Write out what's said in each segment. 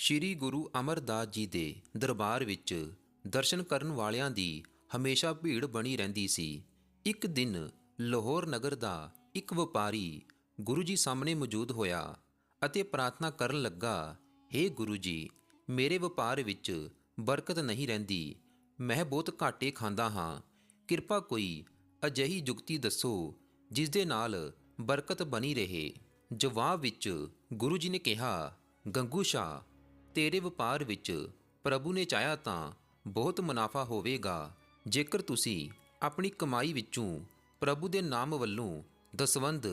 ਸ੍ਰੀ ਗੁਰੂ ਅਮਰਦਾਸ ਜੀ ਦੇ ਦਰਬਾਰ ਵਿੱਚ ਦਰਸ਼ਨ ਕਰਨ ਵਾਲਿਆਂ ਦੀ ਹਮੇਸ਼ਾ ਭੀੜ ਬਣੀ ਰਹਿੰਦੀ ਸੀ। ਇੱਕ ਦਿਨ ਲਾਹੌਰ ਨਗਰ ਦਾ ਇੱਕ ਵਪਾਰੀ ਗੁਰੂ ਜੀ ਸਾਹਮਣੇ ਮੌਜੂਦ ਹੋਇਆ ਅਤੇ ਪ੍ਰਾਰਥਨਾ ਕਰਨ ਲੱਗਾ हे ਗੁਰੂ ਜੀ, ਮੇਰੇ ਵਪਾਰ ਵਿੱਚ ਬਰਕਤ ਨਹੀਂ ਰਹਿੰਦੀ। ਮੈਂ ਬਹੁਤ ਘਾਟੇ ਖਾਂਦਾ ਹਾਂ। ਕਿਰਪਾ ਕੋਈ ਅਜਿਹੀ ਜੁਗਤੀ ਦੱਸੋ ਜਿਸ ਦੇ ਨਾਲ ਬਰਕਤ ਬਣੀ ਰਹੇ। ਜਵਾਬ ਵਿੱਚ ਗੁਰੂ ਜੀ ਨੇ ਕਿਹਾ, ਗੰਗੂ ਸ਼ਾਹ ਤੇਰੇ ਵਪਾਰ ਵਿੱਚ ਪ੍ਰਭੂ ਨੇ ਚਾਹਿਆ ਤਾਂ ਬਹੁਤ ਮੁਨਾਫਾ ਹੋਵੇਗਾ। ਜੇਕਰ ਤੁਸੀਂ ਆਪਣੀ ਕਮਾਈ ਵਿੱਚੋਂ ਪ੍ਰਭੂ ਦੇ ਨਾਮ ਵੱਲੋਂ ਦਸਵੰਦ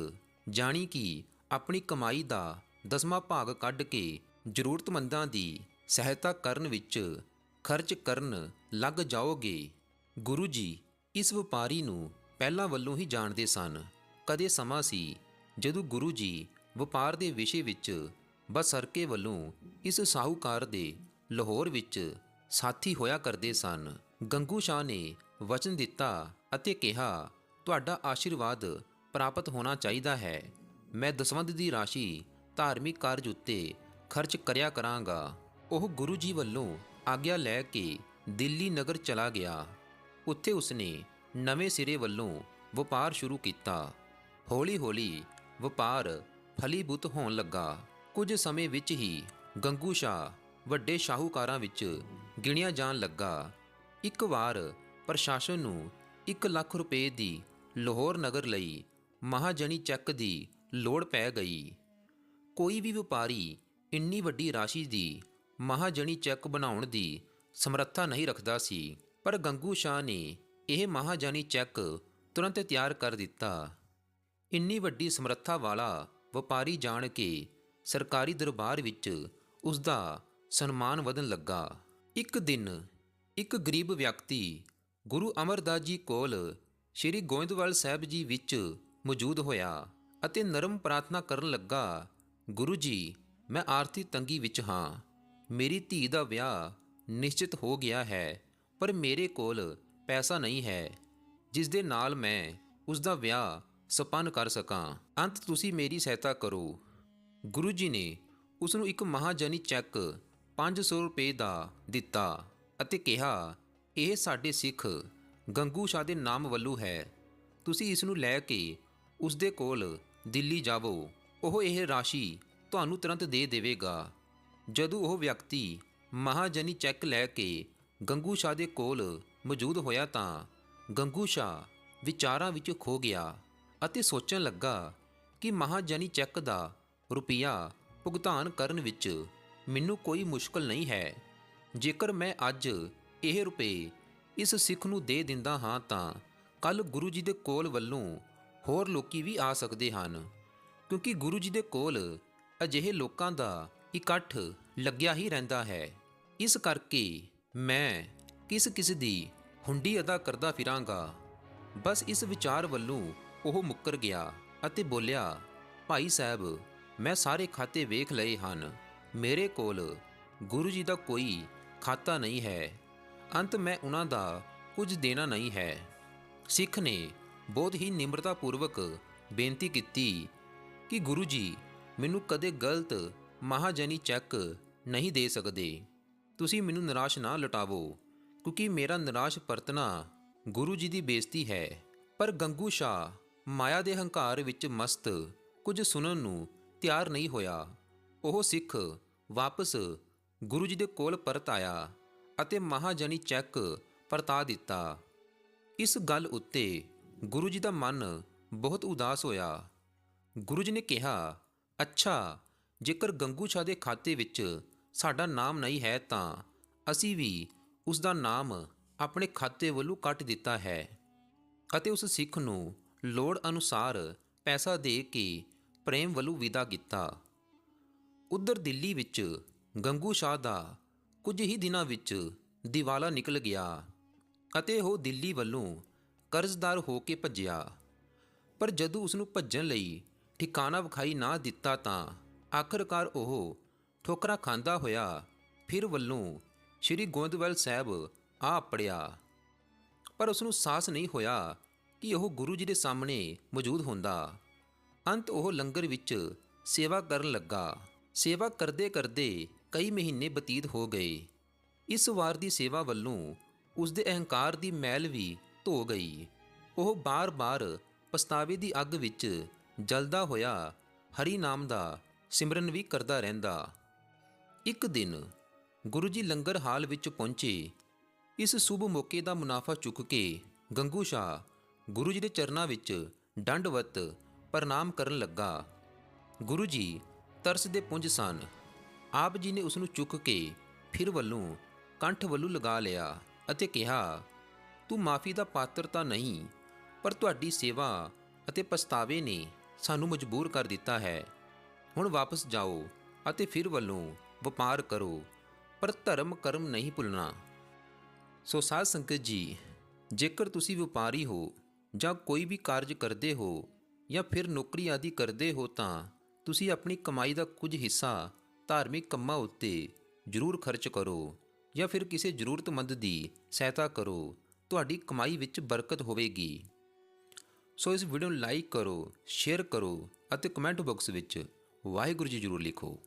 ਜਾਣੀ ਕਿ ਆਪਣੀ ਕਮਾਈ ਦਾ ਦਸਵਾਂ ਭਾਗ ਕੱਢ ਕੇ ਜ਼ਰੂਰਤਮੰਦਾਂ ਦੀ ਸਹਾਇਤਾ ਕਰਨ ਵਿੱਚ ਖਰਚ ਕਰਨ ਲੱਗ ਜਾਓਗੇ, ਗੁਰੂ ਜੀ ਇਸ ਵਪਾਰੀ ਨੂੰ ਪਹਿਲਾਂ ਵੱਲੋਂ ਹੀ ਜਾਣਦੇ ਸਨ। ਕਦੇ ਸਮਾਂ ਸੀ ਜਦੋਂ ਗੁਰੂ ਜੀ ਵਪਾਰ ਦੇ ਵਿਸ਼ੇ ਵਿੱਚ ਬਸਰਕੇ ਵੱਲੋਂ ਇਸ ਸਾਹੂਕਾਰ ਦੇ ਲਾਹੌਰ ਵਿੱਚ ਸਾਥੀ ਹੋਇਆ ਕਰਦੇ ਸਨ। ਗੰਗੂ ਸ਼ਾਹ ਨੇ ਵਚਨ ਦਿੱਤਾ ਅਤੇ ਕਿਹਾ, ਤੁਹਾਡਾ ਆਸ਼ੀਰਵਾਦ ਪ੍ਰਾਪਤ ਹੋਣਾ ਚਾਹੀਦਾ ਹੈ। ਮੈਂ ਦਸਵੰਧ ਦੀ ਰਾਸ਼ੀ ਧਾਰਮਿਕ ਕਾਰਜ ਉੱਤੇ ਖਰਚ ਕਰਿਆ ਕਰਾਂਗਾ। ਉਹ ਗੁਰੂ ਜੀ ਵੱਲੋਂ ਆਗਿਆ ਲੈ ਕੇ ਦਿੱਲੀ ਨਗਰ ਚਲਾ ਗਿਆ। ਉੱਥੇ ਉਸਨੇ ਨਵੇਂ ਸਿਰੇ ਵੱਲੋਂ ਵਪਾਰ ਸ਼ੁਰੂ ਕੀਤਾ। ਹੌਲੀ-ਹੌਲੀ ਵਪਾਰ ਫਲੀਭੂਤ ਹੋਣ ਲੱਗਾ। ਕੁਝ ਸਮੇਂ ਵਿੱਚ ਹੀ ਗੰਗੂ ਸ਼ਾਹ ਵੱਡੇ ਸ਼ਾਹੂਕਾਰਾਂ ਵਿੱਚ ਗਿਣਿਆ ਜਾਣ ਲੱਗਾ। ਇੱਕ ਵਾਰ ਪ੍ਰਸ਼ਾਸਨ ਨੂੰ 1 ਲੱਖ ਰੁਪਏ ਦੀ ਲਾਹੌਰ ਨਗਰ ਲਈ ਮਹਾਜਨੀ ਚੈੱਕ ਦੀ ਲੋੜ ਪੈ ਗਈ। ਕੋਈ ਵੀ ਵਪਾਰੀ ਇੰਨੀ ਵੱਡੀ ਰਾਸ਼ੀ ਦੀ ਮਹਾਜਨੀ ਚੈੱਕ ਬਣਾਉਣ ਦੀ ਸਮਰੱਥਾ ਨਹੀਂ ਰੱਖਦਾ ਸੀ। ਪਰ ਗੰਗੂ ਸ਼ਾਹ ਨੇ ਇਹ ਮਹਾਜਨੀ ਚੈੱਕ ਤੁਰੰਤ ਤਿਆਰ ਕਰ ਦਿੱਤਾ। ਇੰਨੀ ਵੱਡੀ ਸਮਰੱਥਾ ਵਾਲਾ ਵਪਾਰੀ ਜਾਣ ਕੇ ਸਰਕਾਰੀ ਦਰਬਾਰ ਵਿੱਚ ਉਸ ਦਾ ਸਨਮਾਨ ਵਧਣ ਲੱਗਾ। ਇੱਕ ਦਿਨ ਇੱਕ ਗਰੀਬ ਵਿਅਕਤੀ ਗੁਰੂ ਅਮਰਦਾਸ ਜੀ ਕੋਲ ਸ੍ਰੀ ਗੋਇੰਦਵਾਲ ਸਾਹਿਬ ਜੀ ਵਿੱਚ ਮੌਜੂਦ ਹੋਇਆ ਅਤੇ ਨਰਮ ਪ੍ਰਾਰਥਨਾ ਕਰਨ ਲੱਗਾ, ਗੁਰੂ ਜੀ, ਮੈਂ ਆਰਥਿਕ ਤੰਗੀ ਵਿੱਚ ਹਾਂ। ਮੇਰੀ ਧੀ ਦਾ ਵਿਆਹ ਨਿਸ਼ਚਿਤ ਹੋ ਗਿਆ ਹੈ, ਪਰ ਮੇਰੇ ਕੋਲ ਪੈਸਾ ਨਹੀਂ ਹੈ। ਜਿਸ ਦੇ ਨਾਲ ਮੈਂ ਉਸ ਦਾ ਵਿਆਹ ਸੰਪੰਨ ਕਰ ਸਕਾਂ। ਅੰਤ ਤੁਸੀਂ ਮੇਰੀ ਸਹਾਇਤਾ ਕਰੋ। ਗੁਰੂ ਜੀ ਨੇ ਉਸ ਨੂੰ ਇੱਕ ਮਹਾਜਨੀ ਚੈੱਕ 500 ਰੁਪਏ ਦਾ ਦਿੱਤਾ ਅਤੇ ਕਿਹਾ, ਇਹ ਸਾਡੇ ਸਿੱਖ ਗੰਗੂ ਸ਼ਾਹ ਦੇ ਨਾਮ ਵੱਲੋਂ ਹੈ। ਤੁਸੀਂ ਇਸ ਨੂੰ ਲੈ ਕੇ ਉਸ ਦੇ ਕੋਲ ਦਿੱਲੀ ਜਾਵੋ। ਉਹ ਇਹ ਰਾਸ਼ੀ ਤੁਹਾਨੂੰ ਤੁਰੰਤ ਦੇ ਦੇਵੇਗਾ। ਜਦੋਂ ਉਹ ਵਿਅਕਤੀ ਮਹਾਜਨੀ ਚੈੱਕ ਲੈ ਕੇ ਗੰਗੂ ਸ਼ਾਹ ਦੇ ਕੋਲ ਮੌਜੂਦ ਹੋਇਆ ਤਾਂ ਗੰਗੂ ਸ਼ਾਹ ਵਿਚਾਰਾਂ ਵਿੱਚ ਖੋ ਗਿਆ ਅਤੇ ਸੋਚਣ ਲੱਗਾ ਕਿ ਮਹਾਜਨੀ ਚੈੱਕ ਦਾ ਰੁਪਿਆ ਭੁਗਤਾਨ ਕਰਨ ਵਿੱਚ ਮੈਨੂੰ ਕੋਈ ਮੁਸ਼ਕਲ ਨਹੀਂ ਹੈ। ਜੇਕਰ ਮੈਂ ਅੱਜ ਇਹ ਰੁਪਏ ਇਸ ਸਿੱਖ ਨੂੰ ਦੇ ਦਿੰਦਾ ਹਾਂ ਤਾਂ ਕੱਲ ਗੁਰੂ ਜੀ ਦੇ ਕੋਲ ਵੱਲੋਂ ਹੋਰ ਲੋਕੀ ਵੀ ਆ ਸਕਦੇ ਹਨ, ਕਿਉਂਕਿ ਗੁਰੂ ਜੀ ਦੇ ਕੋਲ ਅਜਿਹੇ ਲੋਕਾਂ ਦਾ ਇਕੱਠ ਲੱਗਿਆ ਹੀ ਰਹਿੰਦਾ ਹੈ। ਇਸ ਕਰਕੇ ਮੈਂ ਕਿਸ ਕਿਸ ਦੀ ਹੁੰਡੀ ਅਦਾ ਕਰਦਾ ਫਿਰਾਂਗਾ, ਬਸ ਇਸ ਵਿਚਾਰ ਵੱਲੋਂ ਉਹ ਮੁੱਕਰ ਗਿਆ ਅਤੇ ਬੋਲਿਆ, ਭਾਈ ਸਾਹਿਬ ਮੈਂ ਸਾਰੇ ਖਾਤੇ ਵੇਖ ਲਏ ਹਨ। ਮੇਰੇ ਕੋਲ ਗੁਰੂ ਜੀ ਦਾ ਕੋਈ ਖਾਤਾ ਨਹੀਂ ਹੈ। ਅੰਤ ਮੈਂ ਉਹਨਾਂ ਦਾ ਕੁਝ ਦੇਣਾ ਨਹੀਂ ਹੈ। ਸਿੱਖ ਨੇ ਬਹੁਤ ਹੀ ਨਿਮਰਤਾ ਪੂਰਵਕ ਬੇਨਤੀ ਕੀਤੀ ਕਿ ਗੁਰੂ ਜੀ, ਮੈਨੂੰ ਕਦੇ ਗਲਤ ਮਹਾਜਨੀ ਚੈੱਕ ਨਹੀਂ ਦੇ ਸਕਦੇ। ਤੁਸੀਂ ਮੈਨੂੰ ਨਿਰਾਸ਼ ਨਾ ਲਟਾਵੋ, ਕਿਉਂਕਿ ਮੇਰਾ ਨਿਰਾਸ਼ ਪਰਤਨਾ ਗੁਰੂ ਜੀ ਦੀ ਬੇਇੱਜ਼ਤੀ ਹੈ। ਪਰ ਗੰਗੂ ਸ਼ਾਹ ਮਾਇਆ ਦੇ ਹੰਕਾਰ ਵਿੱਚ ਮਸਤ ਕੁਝ ਸੁਣਨ ਨੂੰ ਤਿਆਰ ਨਹੀਂ ਹੋਇਆ। ਉਹ ਸਿੱਖ ਵਾਪਸ ਗੁਰੂ ਜੀ ਦੇ ਕੋਲ ਪਰਤ ਆਇਆ ਅਤੇ ਮਹਾਜਨੀ ਚੈੱਕ ਪਰਤਾ ਦਿੱਤਾ। ਇਸ ਗੱਲ ਉੱਤੇ ਗੁਰੂ ਜੀ ਦਾ ਮਨ ਬਹੁਤ ਉਦਾਸ ਹੋਇਆ। ਗੁਰੂ ਜੀ ਨੇ ਕਿਹਾ, ਅੱਛਾ, ਜੇਕਰ ਗੰਗੂ ਸ਼ਾਹ ਦੇ ਖਾਤੇ ਵਿੱਚ ਸਾਡਾ ਨਾਮ ਨਹੀਂ ਹੈ ਤਾਂ ਅਸੀਂ ਵੀ ਉਸ ਦਾ ਨਾਮ ਆਪਣੇ ਖਾਤੇ ਵੱਲੋਂ ਕੱਟ ਦਿੱਤਾ ਹੈ ਅਤੇ ਉਸ ਸਿੱਖ ਨੂੰ ਲੋੜ ਅਨੁਸਾਰ ਪੈਸਾ ਦੇ ਕੇ ਪ੍ਰੇਮ ਵੱਲੋਂ ਵਿਦਾ ਕੀਤਾ। ਉਧਰ ਦਿੱਲੀ ਵਿੱਚ ਗੰਗੂ ਸ਼ਾਹ ਦਾ ਕੁਝ ਹੀ ਦਿਨਾਂ ਵਿੱਚ ਦੀਵਾਲਾ ਨਿਕਲ ਗਿਆ ਅਤੇ ਉਹ ਦਿੱਲੀ ਵੱਲੋਂ ਕਰਜ਼ਦਾਰ ਹੋ ਕੇ ਭੱਜਿਆ। ਪਰ ਜਦੋਂ ਉਸ ਨੂੰ ਭੱਜਣ ਲਈ ਠਿਕਾਣਾ ਵਿਖਾਈ ਨਾ ਦਿੱਤਾ ਤਾਂ ਆਖਰਕਾਰ ਉਹ ਠੋਕਰਾ ਖਾਂਦਾ ਹੋਇਆ ਫਿਰ ਵੱਲੋਂ ਸ੍ਰੀ ਗੋਇੰਦਵਾਲ ਸਾਹਿਬ ਆ ਪੜਿਆ। ਪਰ ਉਸ ਨੂੰ ਸਾਹਸ ਨਹੀਂ ਹੋਇਆ ਕਿ ਉਹ ਗੁਰੂ ਜੀ ਦੇ ਸਾਹਮਣੇ ਮੌਜੂਦ ਹੁੰਦਾ। ਅੰਤ ਉਹ ਲੰਗਰ ਵਿੱਚ ਸੇਵਾ ਕਰਨ ਲੱਗਾ। ਸੇਵਾ ਕਰਦੇ ਕਰਦੇ ਕਈ ਮਹੀਨੇ ਬਤੀਤ ਹੋ ਗਏ। ਇਸ ਵਾਰ ਦੀ ਸੇਵਾ ਵੱਲੋਂ ਉਸ ਦੇ ਅਹੰਕਾਰ ਦੀ ਮੈਲ ਵੀ ਧੋ ਗਈ। ਉਹ ਬਾਰ-ਬਾਰ ਪਛਤਾਵੇ ਦੀ ਅੱਗ ਵਿੱਚ ਜਲਦਾ ਹੋਇਆ ਹਰੀ ਨਾਮ ਦਾ ਸਿਮਰਨ ਵੀ ਕਰਦਾ ਰਹਿੰਦਾ। ਇੱਕ ਦਿਨ ਗੁਰੂ ਜੀ ਲੰਗਰ ਹਾਲ ਵਿੱਚ ਪਹੁੰਚੇ। ਇਸ ਸ਼ੁਭ ਮੌਕੇ ਦਾ ਮੁਨਾਫਾ ਚੁੱਕ ਕੇ ਗੰਗੂ ਸ਼ਾਹ ਗੁਰੂ ਜੀ ਦੇ ਚਰਨਾਂ ਵਿੱਚ ਡੰਡਵਤ ਪ੍ਰਣਾਮ ਕਰਨ ਲੱਗਾ। ਗੁਰੂ ਜੀ ਤਰਸ ਦੇ ਪੁੰਜ ਸਨ। ਆਪ ਜੀ ਨੇ ਉਸ ਨੂੰ ਚੁੱਕ ਕੇ ਫਿਰ ਵੱਲੋਂ ਕੰਠ ਵੱਲੋਂ ਲਗਾ ਲਿਆ ਅਤੇ ਕਿਹਾ, ਤੂੰ ਮਾਫੀ ਦਾ ਪਾਤਰ ਤਾਂ ਨਹੀਂ, ਪਰ ਤੁਹਾਡੀ ਸੇਵਾ ਅਤੇ ਪਛਤਾਵੇ ਨੇ ਸਾਨੂੰ ਮਜਬੂਰ ਕਰ ਦਿੱਤਾ ਹੈ। ਹੁਣ ਵਾਪਸ ਜਾਓ ਅਤੇ ਫਿਰ ਵੱਲੋਂ ਵਪਾਰ ਕਰੋ, ਪਰ ਧਰਮ ਕਰਮ ਨਹੀਂ ਭੁੱਲਣਾ। ਸੋ ਸਾਧ ਸੰਗਤ ਜੀ, ਜੇਕਰ ਤੁਸੀਂ ਵਪਾਰੀ ਹੋ ਜਾਂ ਕੋਈ ਵੀ ਕਾਰਜ ਕਰਦੇ ਹੋ ਜਾਂ ਫਿਰ ਨੌਕਰੀ ਆਦਿ ਕਰਦੇ ਹੋ ਤਾਂ ਤੁਸੀਂ ਆਪਣੀ ਕਮਾਈ ਦਾ ਕੁਝ ਹਿੱਸਾ ਧਾਰਮਿਕ ਕੰਮਾਂ ਉੱਤੇ ਜ਼ਰੂਰ ਖਰਚ ਕਰੋ ਜਾਂ ਫਿਰ ਕਿਸੇ ਜ਼ਰੂਰਤਮੰਦ ਦੀ ਸਹਾਇਤਾ ਕਰੋ, ਤੁਹਾਡੀ ਕਮਾਈ ਵਿੱਚ ਬਰਕਤ ਹੋਵੇਗੀ। ਸੋ ਇਸ ਵੀਡੀਓ ਨੂੰ ਲਾਈਕ ਕਰੋ, ਸ਼ੇਅਰ ਕਰੋ ਅਤੇ ਕਮੈਂਟ ਬਾਕਸ ਵਿੱਚ ਵਾਹਿਗੁਰੂ ਜੀ ਜ਼ਰੂਰ ਲਿਖੋ।